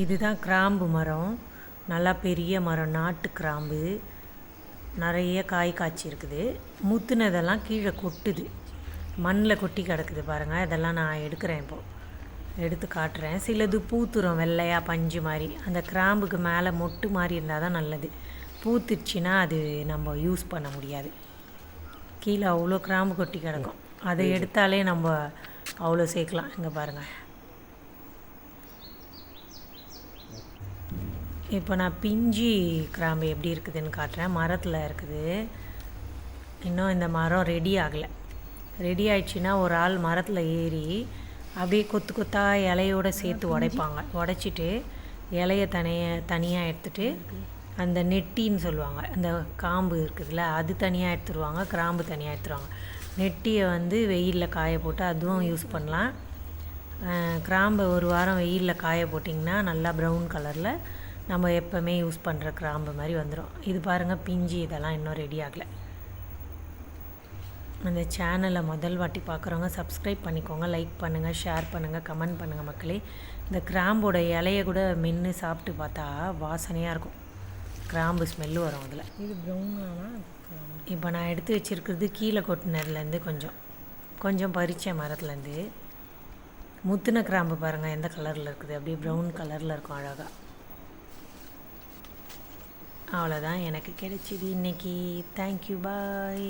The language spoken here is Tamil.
இதுதான் கிராம்பு மரம். நல்லா பெரிய மரம் நாட்டு கிராம்பு. நிறைய காய் காய்ச்சிருக்குது முத்துனதெல்லாம் கீழே கொட்டுது. மண்ணில் கொட்டி கிடக்குது பாருங்கள் இதெல்லாம் நான் எடுக்கிறேன் இப்போது எடுத்து காட்டுறேன். சிலது பூத்துரும் வெள்ளையாக பஞ்சு மாதிரி. அந்த கிராம்புக்கு மேலே மொட்டு மாதிரி இருந்தால் தான் நல்லது. பூத்துருச்சுன்னா அது நம்ம யூஸ் பண்ண முடியாது. கீழே அவ்வளோ கிராம்பு கொட்டி கிடக்கும். அதை எடுத்தாலே நம்ம அவ்வளோ சேர்க்கலாம். இங்கே பாருங்கள் இப்போ நான் பிஞ்சி கிராம்பு எப்படி இருக்குதுன்னு காட்டுறேன். மரத்தில் இருக்குது. இன்னும் இந்த மரம் ரெடி ஆகலை. ரெடி ஆயிடுச்சுன்னா ஒரு ஆள் மரத்தில் ஏறி அப்படியே கொத்து கொத்தா இலையோட சேர்த்து உடைப்பாங்க. உடைச்சிட்டு இலைய தனிய தனியாக எடுத்துட்டு அந்த நெட்டின்னு சொல்லுவாங்க. அந்த காம்பு இருக்குதுல்ல அது தனியாக எடுத்துருவாங்க கிராம்பு தனியாக எடுத்துருவாங்க. நெட்டியை வந்து வெயிலில் காய போட்டு அதுவும் யூஸ் பண்ணலாம். கிராம்பை ஒரு வாரம் வெயிலில் காய போட்டிங்கன்னா நல்லா ப்ரௌன் கலரில் நம்ம எப்போவுமே யூஸ் பண்ணுற கிராம்பு மாதிரி வந்துடும் இது பாருங்கள் பிஞ்சு இதெல்லாம் இன்னும் ரெடி ஆகலை. அந்த சேனலை முதல் வாட்டி பார்க்குறவங்க சப்ஸ்கிரைப் பண்ணிக்கோங்க லைக் பண்ணுங்கள் ஷேர் பண்ணுங்கள் கமெண்ட் பண்ணுங்கள் மக்களே. இந்த கிராம்போட இலைய கூட மென்று சாப்பிட்டு பார்த்தா வாசனையாக இருக்கும். கிராம்பு ஸ்மெல்லு வரும் அதில். இது ப்ரௌனானா இப்போ நான் எடுத்து வச்சுருக்கிறது கீழே கொட்டினதுலேருந்து கொஞ்சம். கொஞ்சம் பறித்த மரத்துலேருந்து முத்துன கிராம்பு பாருங்கள் எந்த கலரில் இருக்குது? அப்படியே ப்ரௌன் கலரில் இருக்கும் அழகாக அவ்வளோதான் எனக்கு கிடைச்சிது இன்றைக்கி தேங்க்யூ பாய்